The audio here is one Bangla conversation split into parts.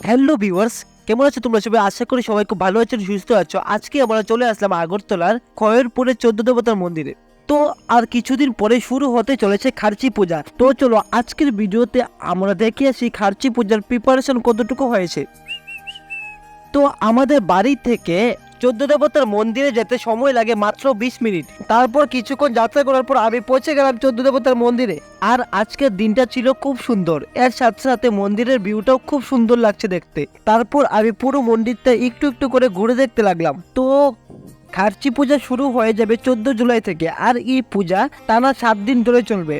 হ্যালো ভিউয়ার্স কেমন আছো তোমরা সবাই? আশা করি সবাই খুব ভালো আছো, সুস্থ আছো। আজকে আমরা চলে আসলাম আগরতলার খয়েরপুরের চোদ্দ দেবতার মন্দিরে। তো আর কিছুদিন পরে শুরু হতে চলেছে খার্চি পূজা। তো চলো আজকের ভিডিওতে আমরা দেখে আসি খার্চি পূজার প্রিপারেশন কতটুকু হয়েছে। তো আমাদের বাড়ি থেকে চোদ্দ দেবতার মন্দিরে যেতে সময় লাগে মাত্র বিশ মিনিট। তারপর কিছুক্ষণ যাত্রা করার পর আমি পৌঁছে গেলাম চোদ্দ দেবতার মন্দিরে। আর আজকের দিনটা ছিল খুব সুন্দর। এর সাথে সাথে মন্দিরের ভিউটাও খুব সুন্দর লাগছে দেখতে। তারপর আমি পুরো মন্দিরটা একটু একটু করে ঘুরে দেখতে লাগলাম। তো খার্চি পূজা শুরু হয়ে যাবে চোদ্দ জুলাই থেকে। আর এই পূজা টানা সাত দিন ধরে চলবে।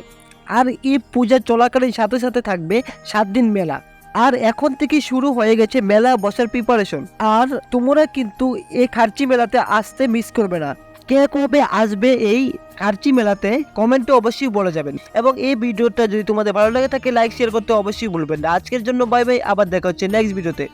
আর এই পূজা চলাকালীন সাথে সাথে থাকবে সাত দিন মেলা। আর এখন থেকে শুরু হয়ে গেছে মেলা বসার প্রিপারেশন আর তোমরা কিন্তু এই খার্চি মেলাতে আসতে মিস করবে না। কে কবে আসবে এই খার্চি মেলাতে কমেন্টে অবশ্যই বলে যাবেন। এবং এই ভিডিওটা যদি তোমাদের ভালো লাগে থাকে লাইক শেয়ার করতে অবশ্যই বলবেন না। আজকের জন্য বাই বাই আবার দেখা হচ্ছে নেক্সট ভিডিওতে